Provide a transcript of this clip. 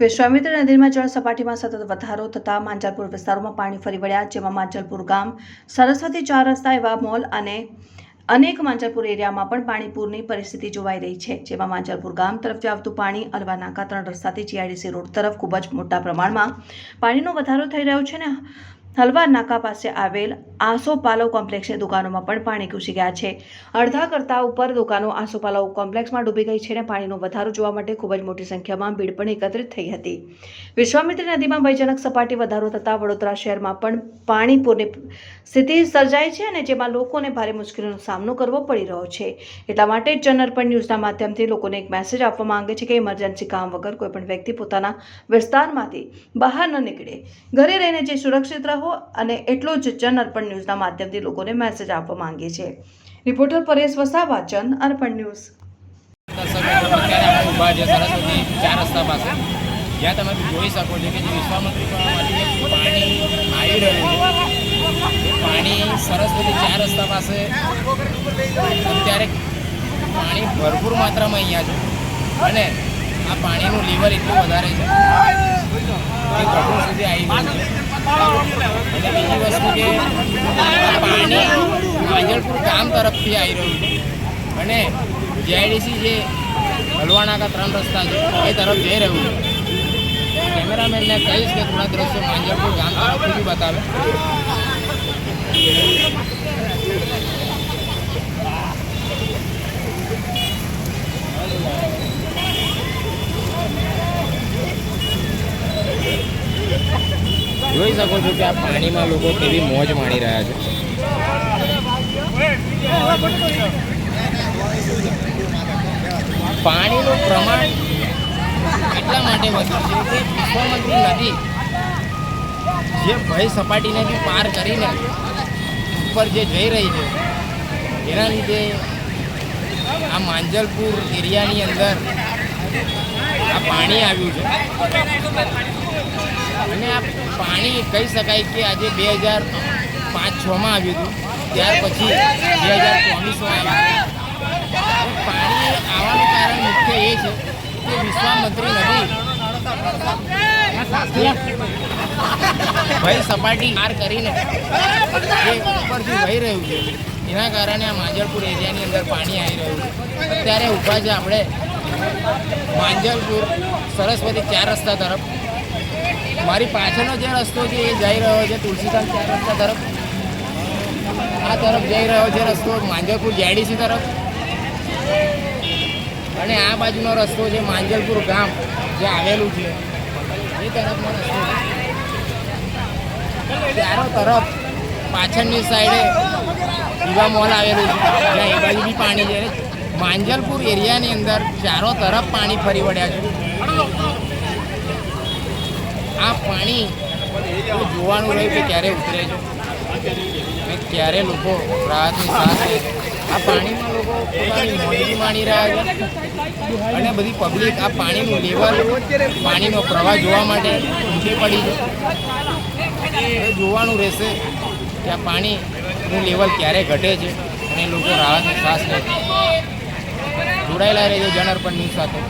વિશ્વામિત્ર નદીમાં જળ સપાટીમાં સતત વધારો થતાં માંજલપુર વિસ્તારોમાં પાણી ફરી વળ્યા, જેમાં માંજલપુર ગામ, સરસ્વતી ચાર રસ્તા એવા મોલ અને અનેક માંજલપુર એરિયામાં પણ પાણીપૂરની પરિસ્થિતિ જોવાઈ રહી છે, જેમાં માંજલપુર ગામ તરફથી આવતું પાણી અલવા નાકા ત્રણ રસ્તાથી જીઆઈડીસી રોડ તરફ ખૂબ જ મોટા પ્રમાણમાં પાણીનો વધારો થઈ રહ્યો છે ને હલવા નાકા પાસે આવેલ આસોપાલવ કોમ્પ્લેક્સની દુકાનોમાં પણ પાણી ઘૂસી ગયા છે. અડધા કરતાં ઉપર દુકાનો આસોપાલવ કોમ્પ્લેક્સમાં ડૂબી ગઈ છે અને પાણીનો વધારો જોવા માટે ખૂબ જ મોટી સંખ્યામાં ભીડ પણ એકત્રિત થઈ હતી. વિશ્વામિત્રી નદીમાં ભયજનક સપાટી વધારો થતાં વડોદરા શહેરમાં પણ પાણીપૂરની સ્થિતિ સર્જાઈ છે અને જેમાં લોકોને ભારે મુશ્કેલીનો સામનો કરવો પડી રહ્યો છે. એટલા માટે જ જનઅર્પણ ન્યૂઝના માધ્યમથી લોકોને એક મેસેજ આપવા માંગે છે કે ઇમરજન્સી કામ વગર કોઈપણ વ્યક્તિ પોતાના વિસ્તારમાંથી બહાર ન નીકળે. ઘરે રહીને જે સુરક્ષિત રહો અને એટલો જ જન અર્પણ ન્યૂઝના માધ્યમથી લોકોને મેસેજ આપવા માંગે છે રિપોર્ટર પરેશ વસાવા જન અર્પણ ન્યૂઝ. ચાર રસ્તા પાસે જ્યાં તમે જોઈ શકો છો કે જે વિશ્વામંત્રી પાણી આવી રહ્યું છે પાણી સરસ્વતી ચાર રસ્તા પાસે અત્યારે પાણી ભરપૂર માત્રામાં અહીંયા છે અને આ પાણીનું લેવલ એટલું વધારે છે સુધી આવી ગયું છે બીજી વસ્તુ કે પાણી માંજલપુર ગામ તરફથી આવી રહ્યું છે અને જીઆઈડીસી જે હલવાનાકા ત્રણ રસ્તા છે એ તરફ જઈ રહ્યું છે કેમેરામેનને કહીશ કે થોડા દ્રશ્યો માંજલપુર ગામ તરફથી બતાવે જોઈ શકો છો કે આ પાણીમાં લોકો કેવી મોજ માણી રહ્યા છે. પાણીનું પ્રમાણ એટલા માટે વધ્યું છે કે નદી જે ભય સપાટીને બી પાર કરીને ઉપર જે જઈ રહી છે, એના લીધે આ માંજલપુર એરિયાની અંદર પાણી આવ્યું છે. અને આ પાણી કહી શકાય કે આજે બે હજાર પાંચ છમાં આવ્યું હતું. ત્યાર પછી બે હજાર ચોવીસમાં આવ્યું પાણી આવવાનું કારણ મુખ્ય એ છે કે વિશ્વામંત્રી નદી ભય સપાટી પાર કરીને ઉપરથી વહી રહ્યું છે. એના કારણે આ માંજલપુર એરિયાની અંદર પાણી આવી રહ્યું છે. અત્યારે ઊભા છે આપણે માંજલપુર સરસ્વતી ચાર રસ્તા તરફ. મારી પાછળનો જે રસ્તો છે એ જઈ રહ્યો છે, તુલસીધામ ચાર રસ્તા તરફ. આ તરફ જઈ રહ્યો છે રસ્તો માંજલપુર જેડીસી તરફ. અને આ બાજુનો રસ્તો છે માંજલપુર ગામ, જે આવેલું છે. એ તરફનો રસ્તો ચારો તરફ પાછળની સાઈડે યુવા મોલ આવેલું છે. અને એ બાજુ બી પાણી છે. માંજલપુર એરિયાની અંદર ચારો તરફ પાણી ફરી વળ્યા છે. આ પાણી જોવાનું રહ્યું કે ક્યારે ઉતરે છે. અને ક્યારે લોકો રાહતની સાથે આ પાણીમાં લોકો પોતાની મોજરી માણી રહ્યા છે. અને બધી પબ્લિક આ પાણીનું લેવલ, પાણીનો પ્રવાહ જોવા માટે ઊંચી પડી છે. જોવાનું રહેશે કે આ પાણીનું લેવલ ક્યારે ઘટે છે અને લોકો રાહતની શ્વાસ લે છે. જોડાયેલા રહેજો જનઅર્પણ ન્યૂઝ સાથે.